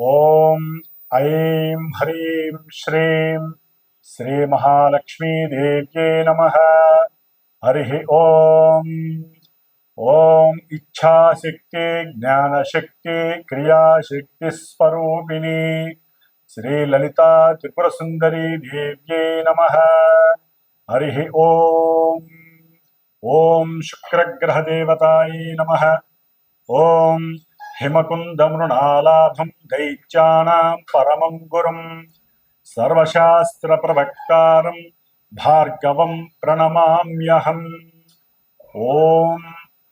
ఓం ఐం హ్రీం శ్రీం శ్రీ మహాలక్ష్మీదేవ్యే నమ హరి ఓం ఓం ఇచ్ఛాశక్తి జ్ఞానశక్తి క్రియాశక్తి స్వరూపిణి శ్రీ లలితా త్రిపుర సుందరీ దేవ్యే నమ హరి ఓం హిమకుందమృణాలాభం దైత్యానాం పరమం గురుం సర్వశాస్త్రప్రవక్తారం భార్గవం ప్రణమామ్యహం. ఓం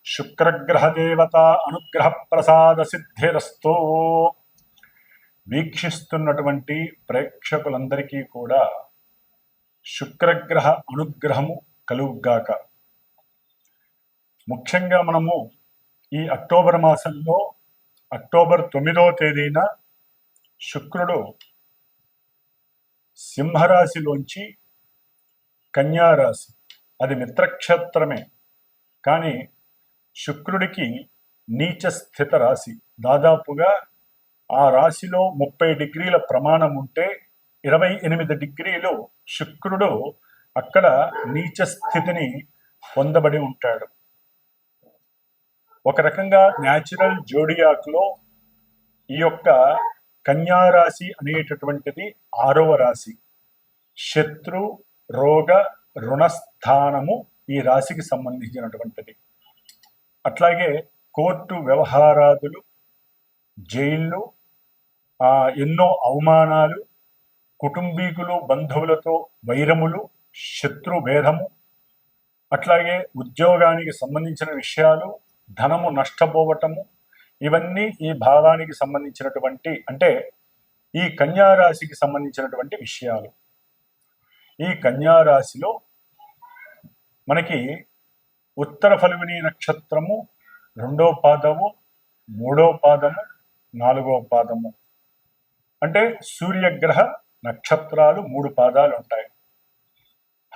శుక్రగ్రహదేవత అనుగ్రహ ప్రసాద సిద్ధిరస్తు వీక్షిస్తున్నటువంటి ప్రేక్షకులందరికీ కూడా శుక్రగ్రహ అనుగ్రహము కలుగుగాక. ముఖ్యంగా మనము ఈ అక్టోబర్ మాసంలో అక్టోబర్ తొమ్మిదవ తేదీన శుక్రుడు సింహరాశిలోంచి కన్యారాశి. అది మిత్రక్షేత్రమే. కానీ శుక్రుడికి నీచ స్థిత రాశి దాదాపుగా ఆ రాశిలో ముప్పై డిగ్రీల ప్రమాణం ఉంటే ఇరవై ఎనిమిది డిగ్రీలు శుక్రుడు అక్కడ నీచ స్థితిని పొందబడి ఉంటాడు. ఒక రకంగా న్యాచురల్ జోడియాక్లో ఈ యొక్క కన్యా రాశి అనేటటువంటిది ఆరవ రాశి. శత్రు రోగ రుణస్థానము ఈ రాశికి సంబంధించినటువంటిది. అట్లాగే కోర్టు వ్యవహారాదులు జైళ్ళు ఎన్నో అవమానాలు కుటుంబీకులు బంధువులతో వైరములు శత్రు భేదము అట్లాగే ఉద్యోగానికి సంబంధించిన విషయాలు ధనము నష్టపోవటము ఇవన్నీ ఈ భావానికి సంబంధించినటువంటి అంటే ఈ కన్యా రాశికి సంబంధించినటువంటి విషయాలు. ఈ కన్యారాశిలో మనకి ఉత్తర ఫలివిని నక్షత్రము రెండో పాదము మూడో పాదము నాలుగో పాదము. అంటే సూర్యగ్రహ నక్షత్రాలు మూడు పాదాలు ఉంటాయి.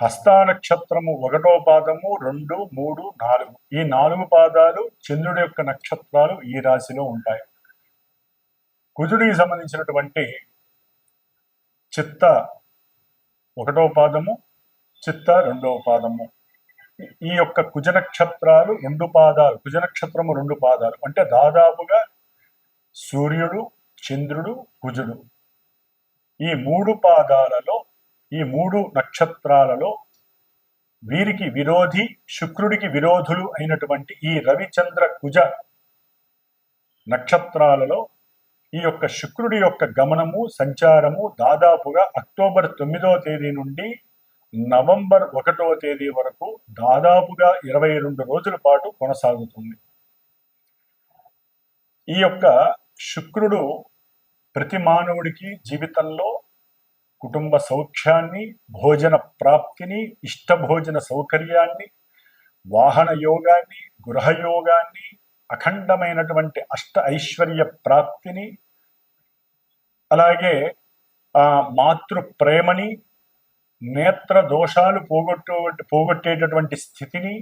హస్తా నక్షత్రము ఒకటో పాదము రెండు మూడు నాలుగు. ఈ నాలుగు పాదాలు చంద్రుడి యొక్క నక్షత్రాలు ఈ రాశిలో ఉంటాయి. కుజుడికి సంబంధించినటువంటి చిత్త ఒకటో పాదము చిత్త రెండవ పాదము. ఈ యొక్క కుజ నక్షత్రాలు రెండు పాదాలు కుజ నక్షత్రము రెండు పాదాలు. అంటే దాదాపుగా సూర్యుడు చంద్రుడు కుజుడు. ఈ మూడు పాదాలలో ఈ మూడు నక్షత్రాలలో వీరికి విరోధి శుక్రుడికి విరోధులు అయినటువంటి ఈ రవిచంద్ర కుజ నక్షత్రాలలో ఈ యొక్క శుక్రుడి యొక్క గమనము సంచారము దాదాపుగా అక్టోబర్ తొమ్మిదో తేదీ నుండి నవంబర్ ఒకటో తేదీ వరకు దాదాపుగా ఇరవై రెండు రోజుల పాటు కొనసాగుతుంది. ఈ యొక్క శుక్రుడు ప్రతి మానవుడికి జీవితంలో కుటుంబ సౌఖ్యాన్ని భోజన ప్రాప్తిని ఇష్టభోజన సౌకర్యాన్ని వాహన యోగాన్ని గృహయోగాన్ని అఖండమైనటువంటి అష్ట ఐశ్వర్య ప్రాప్తిని అలాగే ఆ మాతృ ప్రేమని నేత్ర దోషాలు పోగొట్టు పోగొట్టేటటువంటి స్థితిని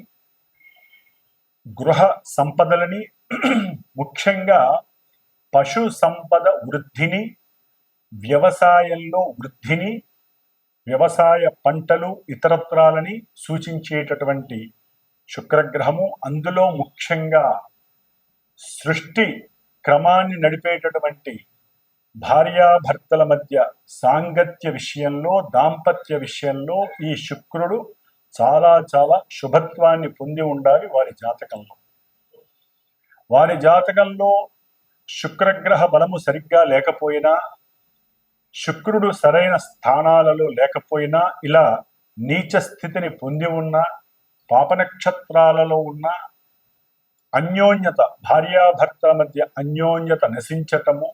గృహ సంపదలని ముఖ్యంగా పశు సంపద వృద్ధిని వ్యవసాయంలో వృద్ధిని వ్యవసాయ పంటలు ఇతరత్రాలని సూచించేటటువంటి శుక్రగ్రహము అందులో ముఖ్యంగా సృష్టి క్రమాన్ని నడిపేటటువంటి భార్యాభర్తల మధ్య సాంగత్య విషయంలో దాంపత్య విషయంలో ఈ శుక్రుడు చాలా చాలా శుభత్వాన్ని పొంది ఉండాలి వారి జాతకంలో. వారి జాతకంలో శుక్రగ్రహ బలము సరిగ్గా లేకపోయినా శుక్రుడు సరైన స్థానాలలో లేకపోయినా ఇలా నీచ స్థితిని పొంది ఉన్న పాపనక్షత్రాలలో ఉన్న అన్యోన్యత భార్యాభర్తల మధ్య అన్యోన్యత నశించటము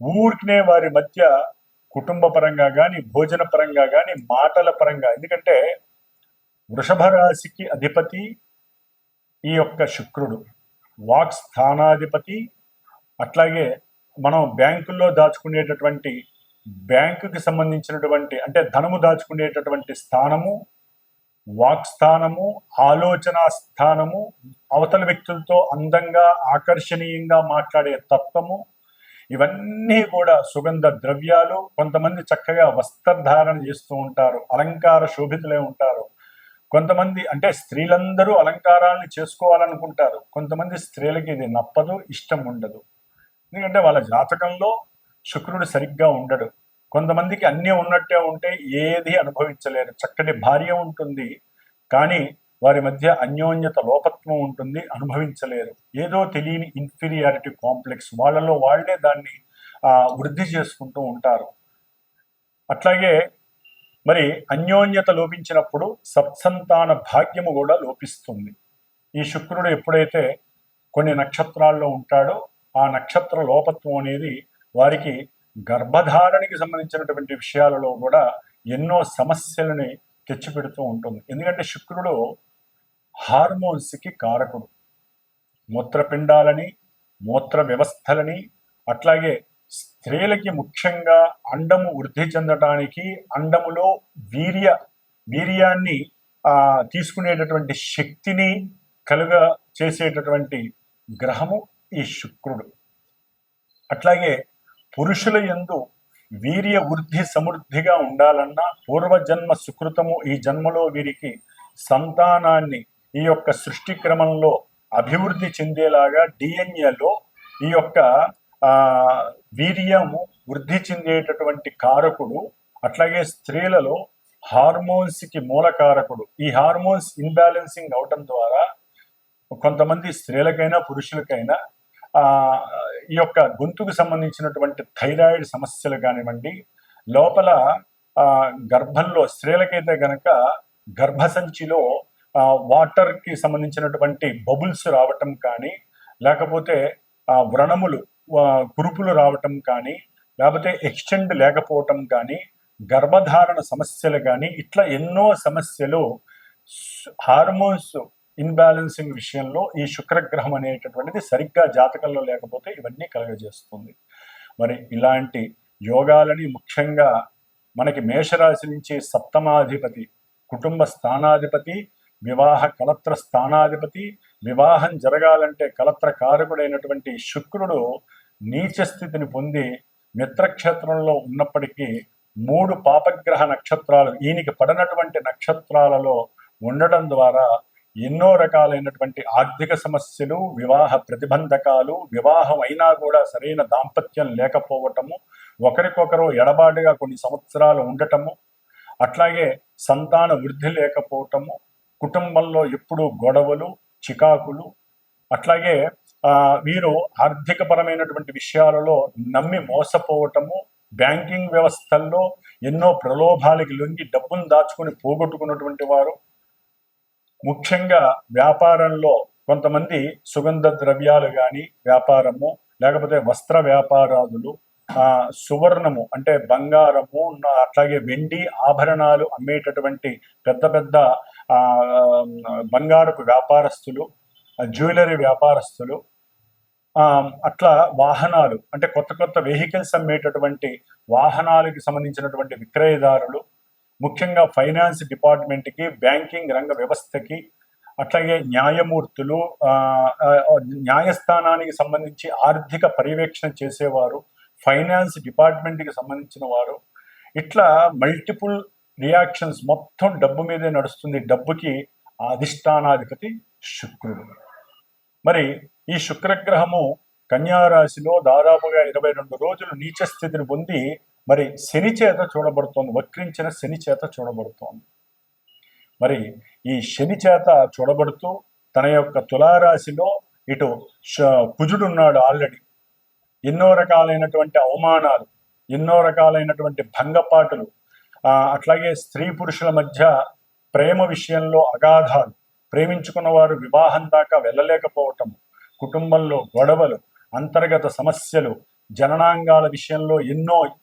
ఊరికినే వారి మధ్య కుటుంబ పరంగా కానీ భోజన పరంగా కానీ మాటల పరంగా. ఎందుకంటే వృషభ రాశికి అధిపతి ఈ యొక్క శుక్రుడు వాక్ స్థానాధిపతి అట్లాగే మనం బ్యాంకుల్లో దాచుకునేటటువంటి బ్యాంకుకి సంబంధించినటువంటి అంటే ధనము దాచుకునేటటువంటి స్థానము వాక్ స్థానము ఆలోచన స్థానము అవతల వ్యక్తులతో అందంగా ఆకర్షణీయంగా మాట్లాడే తత్వము ఇవన్నీ కూడా సుగంధ ద్రవ్యాలు కొంతమంది చక్కగా వస్త్రధారణ చేస్తూ ఉంటారు అలంకార శోభితులే ఉంటారు. కొంతమంది అంటే స్త్రీలందరూ అలంకారాన్ని చేసుకోవాలనుకుంటారు. కొంతమంది స్త్రీలకి ఇది నప్పదు ఇష్టం ఉండదు. ఎందుకంటే వాళ్ళ జాతకంలో శుక్రుడు సరిగ్గా ఉండడు. కొంతమందికి అన్నీ ఉన్నట్టే ఉంటే ఏది అనుభవించలేరు. చక్కటి భార్య ఉంటుంది. కానీ వారి మధ్య అన్యోన్యత లోపత్వం ఉంటుంది. అనుభవించలేరు. ఏదో తెలియని ఇన్ఫీరియారిటీ కాంప్లెక్స్ వాళ్ళలో వాళ్ళే దాన్ని ఆ, వృద్ధి చేసుకుంటూ ఉంటారు. అట్లాగే మరి అన్యోన్యత లోపించినప్పుడు సత్సంతాన భాగ్యము కూడా లోపిస్తుంది. ఈ శుక్రుడు ఎప్పుడైతే కొన్ని నక్షత్రాల్లో ఉంటాడో ఆ నక్షత్ర లోపత్వం అనేది వారికి గర్భధారణకి సంబంధించినటువంటి విషయాలలో కూడా ఎన్నో సమస్యలని తెచ్చిపెడుతూ ఉంటుంది. ఎందుకంటే శుక్రుడు హార్మోన్స్కి కారకుడు. మూత్రపిండాలని మూత్ర వ్యవస్థలని అట్లాగే స్త్రీలకి ముఖ్యంగా అండము వృద్ధి చెందటానికి అండములో వీర్య వీర్యాన్ని తీసుకునేటటువంటి శక్తిని కలుగ చేసేటటువంటి గ్రహము. ఈ శుక్రుడు. అట్లాగే పురుషుల ఎందు వీర్య వృద్ధి సమృద్ధిగా ఉండాలన్నా పూర్వజన్మ సుకృతము ఈ జన్మలో వీరికి సంతానాన్ని ఈ యొక్క సృష్టి క్రమంలో అభివృద్ధి చెందేలాగా డిఎన్ఏలో ఈ యొక్క ఆ, వీర్యము వృద్ధి చెందేటటువంటి కారకుడు అట్లాగే స్త్రీలలో హార్మోన్స్కి మూలకారకుడు ఈ హార్మోన్స్ ఇన్బ్యాలెన్సింగ్ అవటం ద్వారా కొంతమంది స్త్రీలకైనా పురుషులకైనా ఈ యొక్క గొంతుకు సంబంధించినటువంటి థైరాయిడ్ సమస్యలు కానివ్వండి లోపల గర్భంలో స్త్రీలకైతే గనక గర్భసంచిలో వాటర్కి సంబంధించినటువంటి బబుల్స్ రావటం కానీ లేకపోతే వ్రణములు కురుపులు రావటం కానీ లేకపోతే ఎక్స్టెండ్ లేకపోవటం కానీ గర్భధారణ సమస్యలు కానీ ఇట్లా ఎన్నో సమస్యలు హార్మోన్స్ ఇన్బ్యాలెన్సింగ్ విషయంలో ఈ శుక్రగ్రహం అనేటటువంటిది సరిగ్గా జాతకంలో లేకపోతే ఇవన్నీ కలగజేస్తుంది. మరి ఇలాంటి యోగాలని ముఖ్యంగా మనకి మేషరాశి నుంచి సప్తమాధిపతి కుటుంబ స్థానాధిపతి వివాహ కలత్ర స్థానాధిపతి వివాహం జరగాలంటే కలత్ర కారకుడైనటువంటి శుక్రుడు నీచ స్థితిని పొంది మిత్రక్షేత్రంలో ఉన్నప్పటికీ మూడు పాపగ్రహ నక్షత్రాలు ఈయనకి పడినటువంటి నక్షత్రాలలో ఉండడం ద్వారా ఎన్నో రకాలైనటువంటి ఆర్థిక సమస్యలు వివాహ ప్రతిబంధకాలు వివాహం అయినా కూడా సరైన దాంపత్యం లేకపోవటము ఒకరికొకరు ఎడబాటుగా కొన్ని సంవత్సరాలు ఉండటము అట్లాగే సంతాన వృద్ధి లేకపోవటము కుటుంబంలో ఎప్పుడూ గొడవలు చికాకులు అట్లాగే వీరు ఆర్థికపరమైనటువంటి విషయాలలో నమ్మి మోసపోవటము బ్యాంకింగ్ వ్యవస్థల్లో ఎన్నో ప్రలోభాలకి లొంగి డబ్బును దాచుకుని పోగొట్టుకున్నటువంటి వారు ముఖ్యంగా వ్యాపారంలో కొంతమంది సుగంధ ద్రవ్యాలు కానీ వ్యాపారము లేకపోతే వస్త్ర వ్యాపారాదులు ఆ, సువర్ణము అంటే బంగారము అట్లాగే వెండి ఆభరణాలు అమ్మేటటువంటి పెద్ద పెద్ద ఆ, బంగారపు వ్యాపారస్తులు జ్యువెలరీ వ్యాపారస్తులు అట్లా వాహనాలు అంటే కొత్త కొత్త వెహికల్స్ అమ్మేటటువంటి వాహనాలకి సంబంధించినటువంటి విక్రయదారులు ముఖ్యంగా ఫైనాన్స్ డిపార్ట్మెంట్కి బ్యాంకింగ్ రంగ వ్యవస్థకి అట్లాగే న్యాయమూర్తులు న్యాయస్థానానికి సంబంధించి ఆర్థిక పర్యవేక్షణ చేసేవారు ఫైనాన్స్ డిపార్ట్మెంట్కి సంబంధించిన వారు. ఇట్లా మల్టిపుల్ రియాక్షన్స్ మొత్తం డబ్బు మీదే నడుస్తుంది. డబ్బుకి అధిష్టానాధిపతి శుక్రుడు. మరి ఈ శుక్రగ్రహము కన్యారాశిలో దాదాపుగా ఇరవై రెండు రోజులు నీచ స్థితిని పొంది మరి శని చేత చూడబడుతోంది వక్రించిన శని చేత చూడబడుతోంది. మరి ఈ శని చేత చూడబడుతూ తన యొక్క తులారాశిలో ఇటు కుజుడు ఉన్నాడు ఆల్రెడీ. ఎన్నో రకాలైనటువంటి అవమానాలు ఎన్నో రకాలైనటువంటి భంగపాటులు అట్లాగే స్త్రీ పురుషుల మధ్య ప్రేమ విషయంలో అగాధాలు ప్రేమించుకున్న వారు వివాహం దాకా వెళ్ళలేకపోవటం కుటుంబంలో గొడవలు అంతర్గత సమస్యలు జననాంగాల విషయంలో ఎన్నో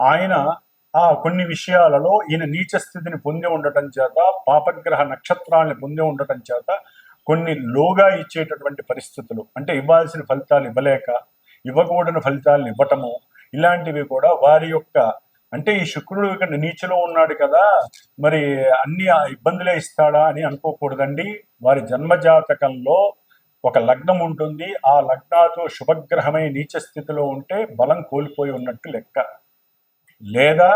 ఆయన ఆ కొన్ని విషయాలలో ఈయన నీచ స్థితిని పొంది ఉండటం చేత పాపగ్రహ నక్షత్రాలను పొంది ఉండటం చేత కొన్ని లోగా ఇచ్చేటటువంటి పరిస్థితులు. అంటే ఇవ్వాల్సిన ఫలితాలు ఇవ్వలేక ఇవ్వకూడని ఫలితాలను ఇవ్వటము ఇలాంటివి కూడా వారి యొక్క అంటే ఈ శుక్రుడు ఇక్కడ నీచలో ఉన్నాడు కదా మరి అన్ని ఆ ఇబ్బందులే ఇస్తాడా అని అనుకోకూడదండి. వారి జన్మజాతకంలో ఒక లగ్నం ఉంటుంది. ఆ లగ్నాతో శుభగ్రహమై నీచ స్థితిలో ఉంటే బలం కోల్పోయి ఉన్నట్టు లెక్క. లేదా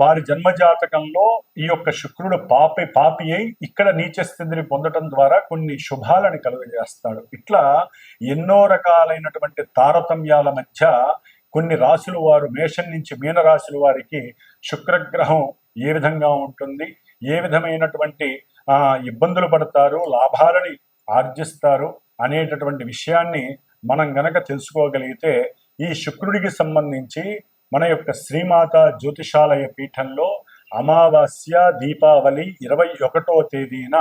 వారి జన్మజాతకంలో ఈ యొక్క శుక్రుడు పాపి పాపి అయి ఇక్కడ నీచ స్థితిని పొందటం ద్వారా కొన్ని శుభాలను కలుగజేస్తాడు. ఇట్లా ఎన్నో రకాలైనటువంటి తారతమ్యాల మధ్య కొన్ని రాశుల వారు మేషం నుంచి మీన రాశుల వారికి శుక్రగ్రహం ఏ విధంగా ఉంటుంది ఏ విధమైనటువంటి ఇబ్బందులు పడతారు లాభాలని ఆర్జిస్తారు అనేటటువంటి విషయాన్ని మనం గనక తెలుసుకోగలిగితే ఈ శుక్రుడికి సంబంధించి మన యొక్క శ్రీమాత జ్యోతిషాలయ పీఠంలో అమావాస్య దీపావళి ఇరవై ఒకటో తేదీన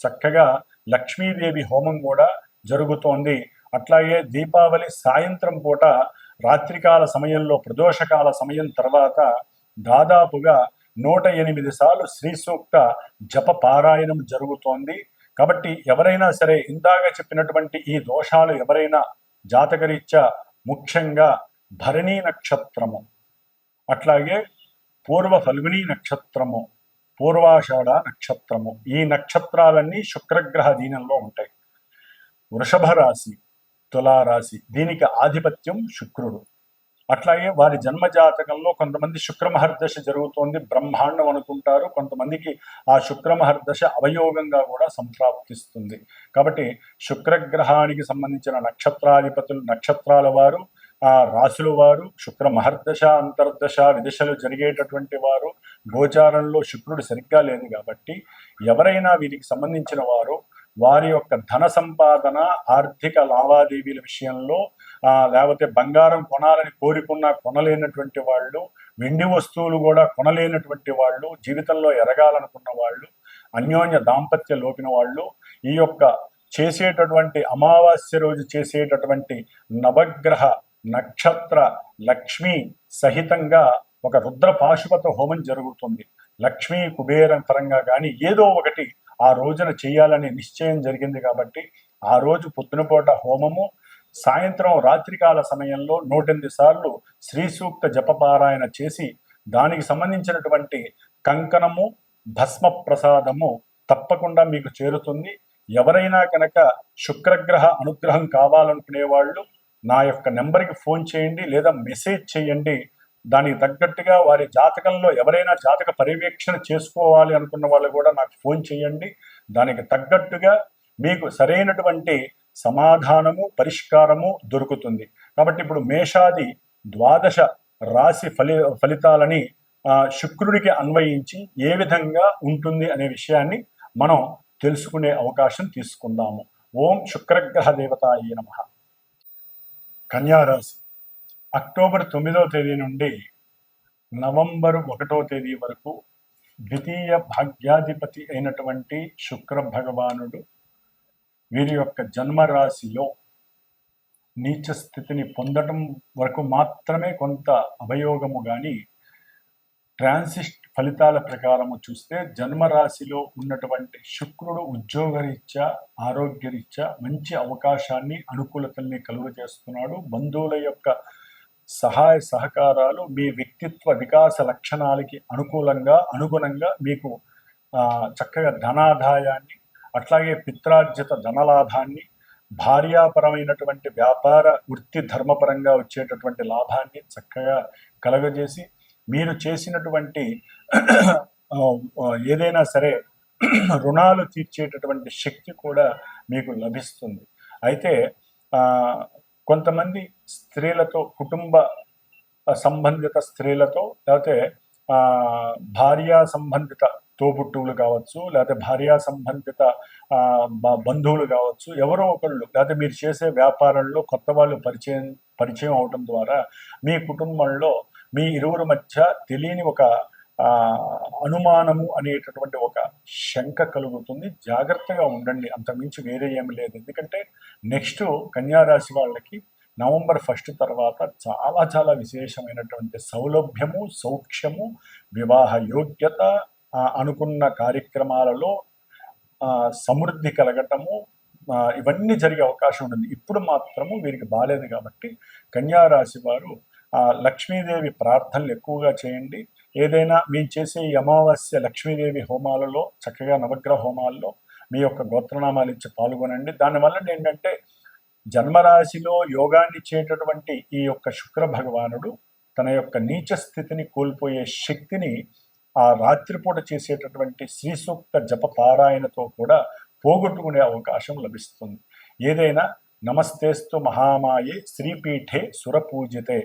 చక్కగా లక్ష్మీదేవి హోమం కూడా జరుగుతోంది. అట్లాగే దీపావళి సాయంత్రం పూట రాత్రికాల సమయంలో ప్రదోషకాల సమయం తర్వాత దాదాపుగా నూట ఎనిమిది సార్లు శ్రీ సూక్త జప పారాయణం జరుగుతోంది. కాబట్టి ఎవరైనా సరే ఇందాక చెప్పినటువంటి ఈ దోషాలు ఎవరైనా జాతకరీత్యా ముఖ్యంగా భరణీ నక్షత్రము. అట్లాగే పూర్వ ఫల్గుని నక్షత్రము పూర్వాషాఢ నక్షత్రము. ఈ నక్షత్రాలన్నీ శుక్రగ్రహ దీనంలో ఉంటాయి. వృషభ రాశి తులారాశి దీనికి ఆధిపత్యం శుక్రుడు. అట్లాగే వారి జన్మ జాతకంలో కొంతమంది శుక్రమహర్దశ జరుగుతోంది బ్రహ్మాండం అనుకుంటారు. కొంతమందికి ఆ శుక్రమహర్దశ అవయోగంగా కూడా సంప్రాప్తిస్తుంది. కాబట్టి శుక్రగ్రహానికి సంబంధించిన నక్షత్రాధిపతులు నక్షత్రాల వారు ఆ రాశుల వారు శుక్ర మహర్దశ అంతర్దశ విదశలు జరిగేటటువంటి వారు గోచారంలో శుక్రుడు సరిగ్గా లేదు కాబట్టి ఎవరైనా వీరికి సంబంధించిన వారు వారి యొక్క ధన సంపాదన ఆర్థిక లావాదేవీల విషయంలో లేకపోతే బంగారం కొనాలని కోరుకున్నా కొనలేనటువంటి వాళ్ళు వెండి వస్తువులు కూడా కొనలేనటువంటి వాళ్ళు జీవితంలో ఎరగాలనుకున్న వాళ్ళు అన్యోన్య దాంపత్య లోపిన వాళ్ళు ఈ యొక్క చేసేటటువంటి అమావాస్య రోజు చేసేటటువంటి నవగ్రహ నక్షత్ర లక్ష్మి సహితంగా ఒక రుద్ర పాశుపత హోమం జరుగుతుంది. లక్ష్మీ కుబేరం పరంగా కానీ ఏదో ఒకటి ఆ రోజున చేయాలనే నిశ్చయం జరిగింది కాబట్టి ఆ రోజు పొద్దునపూట హోమము సాయంత్రం రాత్రికాల సమయంలో నూటెనిమిది సార్లు శ్రీ సూక్త జపపారాయణ చేసి దానికి సంబంధించినటువంటి కంకణము భస్మ ప్రసాదము తప్పకుండా మీకు చేరుతుంది. ఎవరైనా కనుక శుక్రగ్రహ అనుగ్రహం కావాలనుకునే వాళ్ళు నా యొక్క నెంబర్కి ఫోన్ చేయండి లేదా మెసేజ్ చేయండి. దానికి తగ్గట్టుగా వారి జాతకంలో ఎవరైనా జాతక పర్యవేక్షణ చేసుకోవాలి అనుకున్న వాళ్ళు కూడా నాకు ఫోన్ చేయండి. దానికి తగ్గట్టుగా మీకు సరైనటువంటి సమాధానము పరిష్కారము దొరుకుతుంది. కాబట్టి ఇప్పుడు మేషాది ద్వాదశ రాశి ఫలి ఫలితాలని శుక్రుడికి అన్వయించి ఏ విధంగా ఉంటుంది అనే విషయాన్ని మనం తెలుసుకునే అవకాశం తీసుకుందాము. ఓం శుక్రగ్రహ దేవతాయ నమ. కన్యారాశి. అక్టోబర్ తొమ్మిదవ తేదీ నుండి నవంబర్ ఒకటో తేదీ వరకు ద్వితీయ భాగ్యాధిపతి అయినటువంటి శుక్ర భగవానుడు వీరి యొక్క జన్మరాశిలో నీచ స్థితిని పొందటం వరకు మాత్రమే కొంత అభయోగము కానీ ట్రాన్సిస్ట్ ఫలితాల ప్రకారము చూస్తే జన్మరాశిలో ఉన్నటువంటి శుక్రుడు ఉద్యోగరీత్యా ఆరోగ్యరీత్యా మంచి అవకాశాన్ని అనుకూలతల్ని కలుగజేస్తున్నాడు. బంధువుల యొక్క సహాయ సహకారాలు మీ వ్యక్తిత్వ వికాస లక్షణాలకి అనుకూలంగా అనుగుణంగా మీకు చక్కగా ధనాదాయాన్ని అట్లాగే పిత్రార్జిత ధనలాభాన్ని భార్యాపరమైనటువంటి వ్యాపార వృత్తి ధర్మపరంగా వచ్చేటటువంటి లాభాన్ని చక్కగా కలగజేసి మీరు చేసినటువంటి ఏదైనా సరే రుణాలు తీర్చేటటువంటి శక్తి కూడా మీకు లభిస్తుంది. అయితే కొంతమంది స్త్రీలతో కుటుంబ సంబంధిత స్త్రీలతో లేకపోతే భార్యా సంబంధిత తోబుట్టువులు కావచ్చు లేకపోతే భార్యా సంబంధిత బంధువులు కావచ్చు ఎవరో ఒకళ్ళు లేకపోతే మీరు చేసే వ్యాపారంలో కొత్త వాళ్ళు పరిచయం పరిచయం అవటం ద్వారా మీ కుటుంబంలో మీ ఇరువురు మధ్య తెలియని ఒక అనుమానము అనేటటువంటి ఒక శంక కలుగుతుంది. జాగ్రత్తగా ఉండండి. అంతకుమించి వేరే ఏమి లేదు. ఎందుకంటే నెక్స్ట్ కన్యారాశి వాళ్ళకి నవంబర్ ఫస్ట్ తర్వాత చాలా చాలా విశేషమైనటువంటి సౌలభ్యము సౌఖ్యము వివాహ యోగ్యత అనుకున్న కార్యక్రమాలలో సమృద్ధి కలగటము ఇవన్నీ జరిగే అవకాశం ఉంటుంది. ఇప్పుడు మాత్రము వీరికి బాలేదు కాబట్టి కన్యా రాశి వారు లక్ష్మీదేవి ప్రార్థనలు ఎక్కువగా చేయండి. ఏదైనా మేము చేసే ఈ అమావాస్య లక్ష్మీదేవి హోమాలలో చక్కగా నవగ్రహ హోమాల్లో మీ యొక్క గోత్రనామాలు ఇచ్చి పాల్గొనండి. దానివల్ల ఏంటంటే జన్మరాశిలో యోగాన్ని ఇచ్చేటటువంటి ఈ యొక్క శుక్ర భగవానుడు తన యొక్క నీచ స్థితిని కోల్పోయే శక్తిని ఆ రాత్రిపూట చేసేటటువంటి శ్రీ సూక్త జప పారాయణతో కూడా పోగొట్టుకునే అవకాశం లభిస్తుంది. ఏదైనా నమస్తేస్తు మహామాయే శ్రీపీఠే సురపూజితే.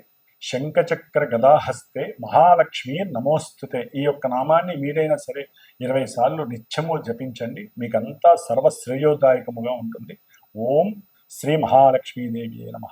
శంఖచక్ర గదాహస్తే మహాలక్ష్మి నమోస్తుతే. ఈ యొక్క నామాన్ని మీరైనా సరే ఇరవై సార్లు నిత్యము జపించండి. మీకంతా సర్వశ్రేయోదాయకముగా ఉంటుంది. ఓం శ్రీ మహాలక్ష్మీదేవి నమ.